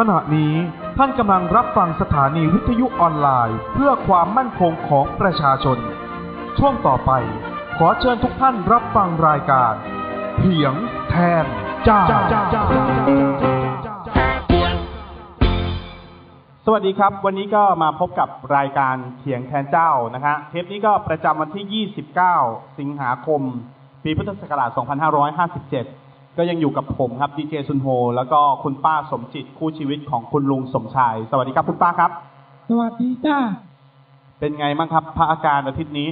ขณะนี้ท่านกำลังรับฟังสถานีวิทยุออนไลน์เพื่อความมั่นคงของประชาชน ช่วงต่อไป ขอเชิญทุกท่านรับฟังรายการเถียงแทนจ้าสวัสดีครับ วันนี้ก็มาพบกับรายการเถียงแทนเจ้านะฮะเทปนี้ก็ประจำวันที่ 29 สิงหาคม ปีพุทธศักราช 2557 ก็ยังอยู่กับผมครับดีเจซุนโฮแล้วก็คุณป้าสมจิตคู่ชีวิตของคุณลุงสมชาย สวัสดีครับคุณป้าครับ สวัสดีจ้าเป็นไงบ้างครับพระอาการอาทิตย์นี้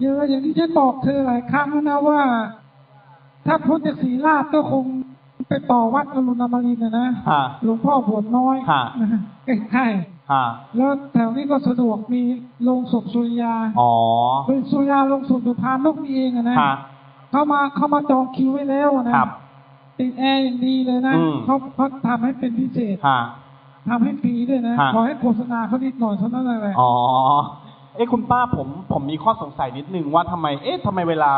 เยอะอย่างที่ฉันบอกเธอหลายครั้งแล้วนะว่า ถ้าพ้นจากศรีราชก็คงไปต่อวัดอรุณอมรินทร์นะนะฮะหลวงพ่อบวชน้อยฮะนะใกล้ฮะๆแล้วแถวนี้ก็สะดวกมีโรงศพสุริยาอ๋อเป็นสุริยาโรงศพอยู่พานนกนี่เองอะนะฮะเขามาเขามาจองคิวไว้แล้วอะนะครับ ติดแอร์อย่างดีเลยนะอืม เขาเขาทำให้เป็นพิเศษฮะ ทำให้ฟรีด้วยนะฮะ ขอให้โฆษณาเขานิดหน่อยเท่านั้นแหละอ๋อ เอ้คุณป้าผมผมมีข้อสงสัยนิดนึงว่าทำไม เอ๊ะทำไมเวลา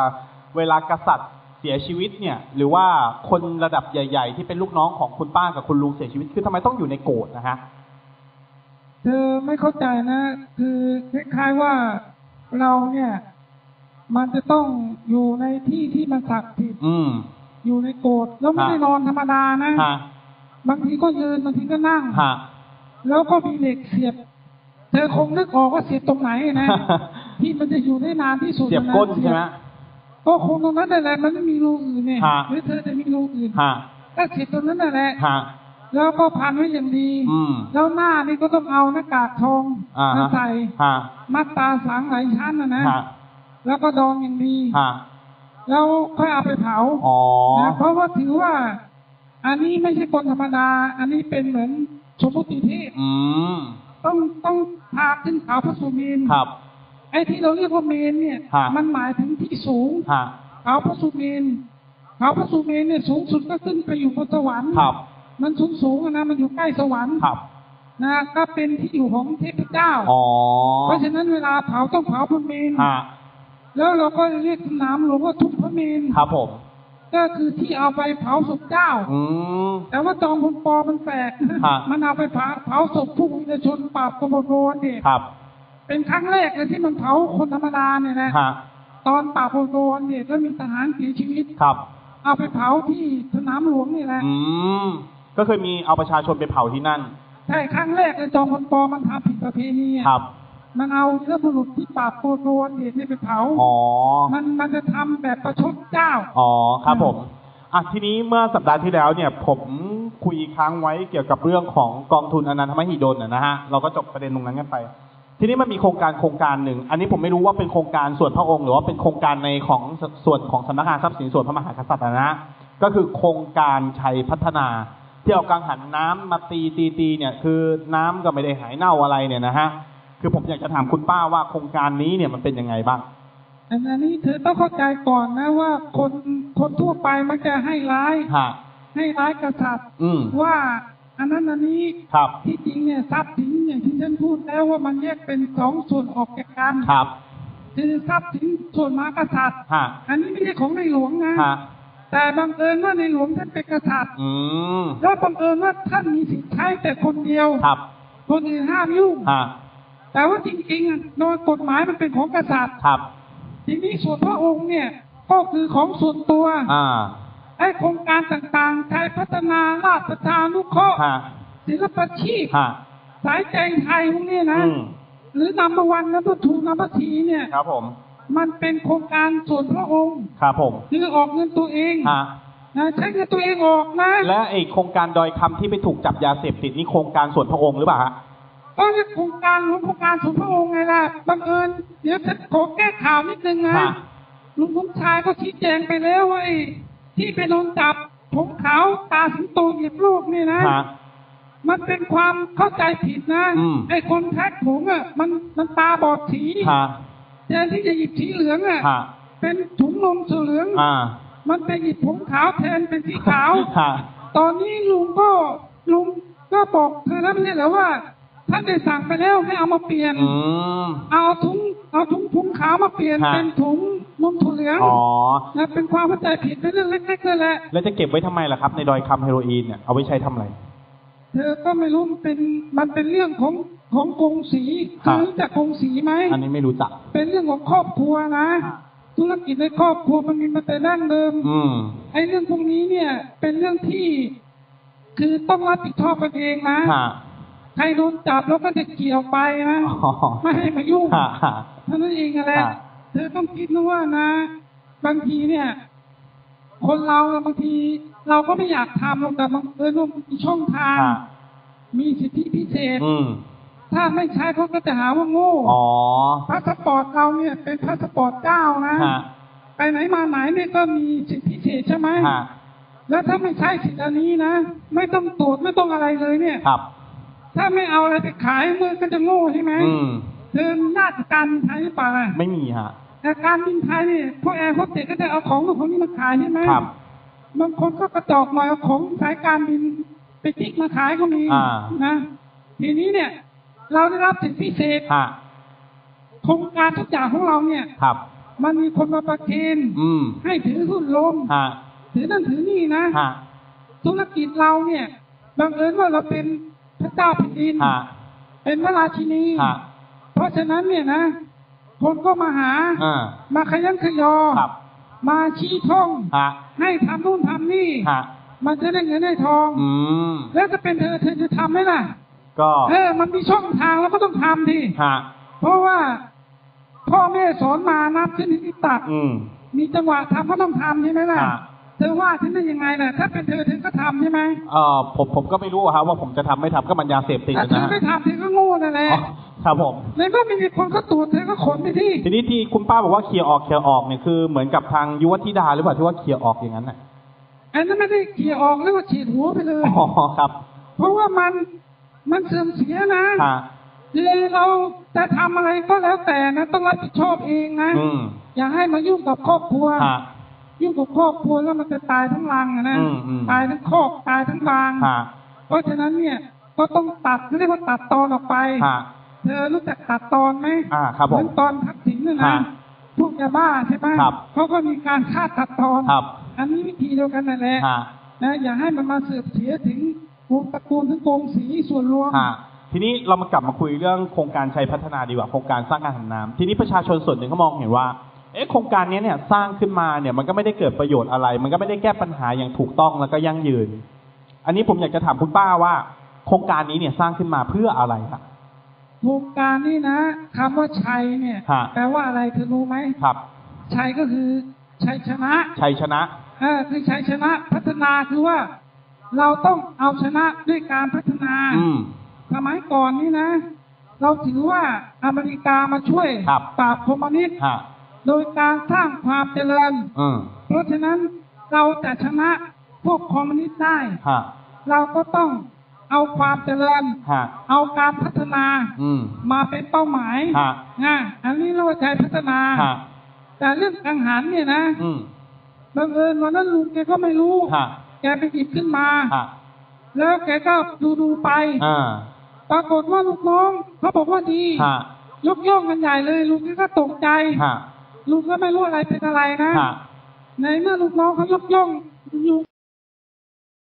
เวลากษัตริย์เสียชีวิตเนี่ย หรือว่าคนระดับใหญ่ ๆ ที่เป็นลูกน้องของคุณป้ากับคุณลุงเสียชีวิตคือทำไมต้องอยู่ในโกรธนะฮะ เธอไม่เข้าใจนะ คือคล้ายๆว่าเราเนี่ย มันจะต้องอยู่ในที่ที่มันศักดิ์สิทธิ์อืม อยู่ในโกดแล้วไม่ฮะได้นอนธรรมดานะฮะบางทีก็ยืนบางทีก็นั่งฮะแล้วก็มีเหล็กเสียบ เธอคงนึกออกว่าเสียบตรงไหนนะที่มันจะอยู่ได้นานที่สุดเสียบนะก้นใช่ไหมก็คงตรงนั้นนั่นแหละมันไม่มีรูอื่นเนี่ยฮะหรือเธอจะมีรูอื่นฮะก็เสียบตรงนั้นนั่นแหละฮะแล้วก็พันไว้อย่างดีอืมแล้วหน้านี่ก็ต้องเอาหน้ากากทองอ่าฮะมาใส่ฮะมัดตาสังหลายชั้นนะนะฮะแล้วก็ดองอย่างดีฮะ แล้วค่อยเอาไปเผาอ๋อนะเพราะว่าถือว่า อันนี้ไม่ใช่คนธรรมดา อันนี้เป็นเหมือนสมมติเทพอืมต้องต้องพาขึ้นเขาพระสุเมนครับไอ้ที่เราเรียกว่าเมนเนี่ยฮะมันหมายถึงที่สูงฮะเขาพระสุเมนเขาพระสุเมนเนี่ยสูงสุดก็ขึ้นไปอยู่บนสวรรค์ครับมันสูงสูงๆอะนะมันอยู่ใกล้สวรรค์ครับนะก็เป็นที่อยู่ของเทพเจ้าอ๋อเพราะฉะนั้นเวลาเผาต้องเผาบนเมนฮะ แล้วเราก็เรียกสนามหลวงว่าทุกพระเมนครับผม ก็คือที่เอาไปเผาศพเจ้า อืม แต่ว่าจองพลปอมันแปลกฮะ มันเอาไปเผาเผาศพผู้วิญญาชนปราบกบฏเนี่ยครับเป็นครั้งแรกเลยที่มันเผาคนธรรมดาเนี่ยนะฮะตอนปราบกบฏเนี่ยก็มีทหารเสียชีวิต ครับ เอาไปเผาที่สนามหลวงนี่แหละอืม ก็เคยมีเอาประชาชนไปเผาที่นั่น ใช่ครั้งแรกเลยจองพลปอมันทำผิดประเพณีอะ ครับ มันเอาเนื้อบุรุษที่ปราบกบฏเนี่ยไปเผา อ๋อ มันมันจะทำแบบประชดเจ้า อ๋อครับผมอะทีนี้เมื่อสัปดาห์ที่แล้วเนี่ย ผมคุยค้างไว้เกี่ยวกับเรื่องของกองทุนอนันทมหิดลนะนะฮะเราก็จบประเด็นตรงนั้นกันไป ทีนี้มันมีโครงการโครงการหนึ่ง อันนี้ผมไม่รู้ว่าเป็นโครงการส่วนพระองค์ หรือว่าเป็นโครงการในของส่วนของสำนักงานทรัพย์สินส่วนพระมหากษัตริย์นะฮะก็คือโครงการชัยพัฒนา ที่เอากังหันน้ำมาตีตีตีเนี่ยคือน้ำก็ไม่ได้หายเน่าอะไรเนี่ยนะฮะ คือผมอยากจะถามคุณป้าว่าโครงการนี้เนี่ยมันเป็นยังไงบ้าง อันนี้เธอต้องเข้าใจก่อนนะว่าคนคนทั่วไปมันจะให้ร้าย ฮะ ให้ร้ายกษัตริย์อืม ว่าอันนั้นอันนี้ครับ ที่จริงเนี่ยทรัพย์สินอย่างที่ฉันพูดแล้วว่ามันแยกเป็นสองส่วนออกจากกันครับคือทรัพย์สินส่วนมหากษัตริย์ ฮะอันนี้ไม่ใช่ของในหลวงนะ ฮะแต่บังเอิญว่าในหลวงท่านเป็นกษัตริย์อืมแล้วบังเอิญว่าท่านมีสิทธิ์ใช้แต่คนเดียว ครับ คนอื่นห้ามยุ่ง ฮะ แต่ว่าจริงๆอะโดยกฎหมายมันเป็นของกษัตริย์ครับ ทีนี้ส่วนพระองค์เนี่ยก็คือของส่วนตัวอ่าไอ้โครงการต่างๆไทยพัฒนาราชประชานุเคราะห์ฮะศิลปาชีพฮะสายใจไทยพวกนี้นะอืมหรือนัมเบอร์วันนัมเบอร์ทูนัมเบอร์ทีเนี่ยครับผม มันเป็นโครงการส่วนพระองค์ครับผมคือออกเงินตัวเองฮะนะใช้เงินตัวเองออกนะ และไอโครงการดอยคำที่ไปถูกจับยาเสพติดนี่โครงการส่วนพระองค์หรือเปล่าฮะ ก็เรียกโครงการหลวงโครงการส่วนพระองค์ไงล่ะบังเอิญเดี๋ยวจะขอแก้ข่าวนิดนึงนะฮะลุงสมชายก็ชี้แจงไปแล้วว่าไอ้ที่ไปโดนจับผมขาวตาสิงโตเหยียบลูกนี่นะ ฮะ มันเป็นความเข้าใจผิดนะอืม ไอ้คนแพ็คถุงอะมันมันตาบอดสีฮะแทนที่จะหยิบสีเหลืองอะฮะเป็นถุงนมสีเหลือง อ่ามันไปหยิบผงขาวแทนเป็นสีขาว ฮะ ตอนนี้ลุงก็ลุงก็บอกเธอแล้วไม่ใช่เหรอว่า ท่านได้สั่งไปแล้วให้เอามาเปลี่ยน อืม เอาถุงเอาถุงผงขาวมาเปลี่ยนฮะ เป็นถุงนมถั่วเหลืองอ๋อ นะเป็นความเข้าใจผิดเป็นเรื่องเล็กๆนั่นแหละแล้วจะเก็บไว้ทำไมล่ะครับ ในดอยคำเฮโรอีนเนี่ยเอาไว้ใช้ทำอะไรกเธอก็ไม่รู้มันเป็นมันเป็นเรื่องของของกงสีเธครัอบรู้จักกงสีไหม อันนี้ไม่รู้จัก เป็นเรื่องของครอบครัวนะธุรกิจในครอบครัวมันมีมาแต่ดั้งเดิม อืม ไอ้เรื่องพวกนี้เนี่ยเป็นเรื่องที่ คือต้องรับผิดชอบกันเองนะ ฮะ ใครโดนจับแล้วก็จะเกี่ยวไปนะอ๋อไม่ให้มายุ่งฮะฮะเท่านั้นเองนั่นแหละฮะเธอต้องคิดนะว่านะ บางทีเนี่ย คนเราอะบางที เราก็ไม่อยากทำหรอกแต่บางเออว่ามีช่องทางฮะมีสิทธิพิเศษอืมถ้าไม่ใช้เขาก็จะหาว่าโง่อ๋อพาสปอร์ตเราเนี่ย เป็นพาสปอร์ตเจ้านะฮะไปไหนมาไหนเนี่ยก็มีสิทธิพิเศษใช่ไหมฮะแล้วถ้าไม่ใช่สิทธิอันนี้นะ ไม่ต้องตรวจไม่ต้องอะไรเลยเนี่ยครับ ถ้าไม่เอาอะไรไปขายมือก็จะโง่ใช่ไหมอืมเธอมีราชการบินไทยหรือเปล่าล่ะไม่มีฮะ แต่การบินไทยเนี่ยพวกแอร์พวกเด็กก็จะเอาของของนี้มาขายใช่ไหมครับ บางคนก็กระจอกหน่อยเอาของสายการบินไปติ๊กมาขายก็มีอ่า นะ ทีนี้เนี่ย เราได้รับสิทธิพิเศษฮะโครงการทุกอย่างของเราเนี่ย ครับ มันมีคนมาประเคนอืมให้ถือหุ้นลม ฮะถือนั่นถือนี่นะ ฮะธุรกิจเราเนี่ยบังเอิญว่าเราเป็นพ ระเจ้าแผ่นดิน ฮะเป็นพระราชินี ฮะเพราะฉะนั้นเนี่ยนะ คนก็มาหา อ่ามาขยันขยอ ครับมาชี้ท่อง ฮะให้ทำนู่นทำนี่ ฮะมันจะได้เงินได้ทอง อืมแล้วจะเป็นเธอเธอจะทำไหมล่ะ ก็เออ มันมีช่องทางเราก็ต้องทำทีฮะเพราะว่าพ่อแม่สอนมานับชนิดที่ตัด อืมมีจังหวะทำก็ต้องทำใช่ไหมล่ะ ฮะเธอว่าฉันได้ยังไงล่ะ ถ้าเป็นเธอเธอก็ทำใช่ไหมเอ่อผมผมก็ไม่รู้อะครับว่าผมจะทำไม่ทำก็มันยาเสพติดแต่อะเธนะอฮะไม่ทำเธอก็โง่นั่นแหละอ๋อครับผมแล้วก็มีคนก็ตรวจเธอก็ขนไปที่ ทีนี้ที่คุณป้าบอกว่าเคลียร์ออกเคลียร์ออกเนี่ยคือเหมือนกับทางยุวธิดาหรือเปล่าที่ว่าเคลียร์ออกอย่างนั้นน่ะอันนั้นไม่ได้เกี่ยออกเรียกว่าฉีดหัวไปเลยอ๋อครับ เพราะว่ามันมันเสื่อมเสียนะฮะคือเราจะทำอะไรก็แล้วแต่นะ ต้องรับผิดชอบเองนะอืมอย่าให้มายุ่งกับครอบครัวฮะ ยุ่งกับครอบครัวแล้วมันจะตายทั้งรังอะนะอืมอืม ตายทั้งคอกตายทั้งรังฮะเพราะฉะนั้นเนี่ยก็ต้องตัดเรียกว่าตัดตอนออกไปฮะเธอรู้จักตัดตอนไหมอ่าครับเหผมือมนตอนทักษิณน่ะนะฮะพวกยาบ้าใช่ไหมครับ เขาก็มีการฆ่าตัดตอน ครับอันนี้วิธีเดียวกันนั่นแหละฮะนะอย่าให้มันมาเสื่อมเสียถึงวงตระกูลถึงกงสีส่วนรวม ฮะทีนี้เรามากลับมาคุยเรื่องโครงการชัยพัฒนาดีกว่าโครงการสร้างการทำน้ำทีนี้ประชาชนส่วนหนึ่งเขามองเห็นว่า เอ๊ะโครงการนี้เนี่ยสร้างขึ้นมาเนี่ยมันก็ไม่ได้เกิดประโยชน์อะไร มันก็ไม่ได้แก้ปัญหาอย่างถูกต้องแล้วก็ยั่งยืน อันนี้ผมอยากจะถามคุณป้าว่า โครงการนี้เนี่ยสร้างขึ้นมาเพื่ออะไรครับโครงการนี้นะคำว่าชัยเนี่ยฮะแปลว่าอะไรเธอรู้ไหมครับ ชัยก็คือชัยชนะ ชัยชนะเออคือชัยชนะพัฒนาคือว่า เราต้องเอาชนะด้วยการพัฒนาอืมสมัยก่อนนี่นะ เราถือว่าอเมริกามาช่วยครับปราบคอมมิวนิสต์ฮะ โดยการสร้างความเจริญ อืมเพราะฉะนั้นเราจะชนะพวกคอมมิวนิสต์ได้ ฮะเราก็ต้องเอาความเจริญ ฮะเอาการพัฒนาอืมมาเป็นเป้าหมายฮะนะอันนี้เราใจพัฒนา ฮะแต่เรื่องกังหันเนี่ยนะอืมบังเอิญวันนั้นลุงแกก็ไม่รู้ ฮะแกไปหยิบขึ้นมา ฮะแล้วแกก็ดูดูๆไป อ่าปรากฏว่าลูกน้องเขาบอกว่าดี ฮะยกย่องกันใหญ่เลยลุงแกก็ตกใจ ฮะ ลุงก็ไม่รู้อะไรเป็นอะไรนะฮะในเมื่อลูกน้องเขายกย่องลุง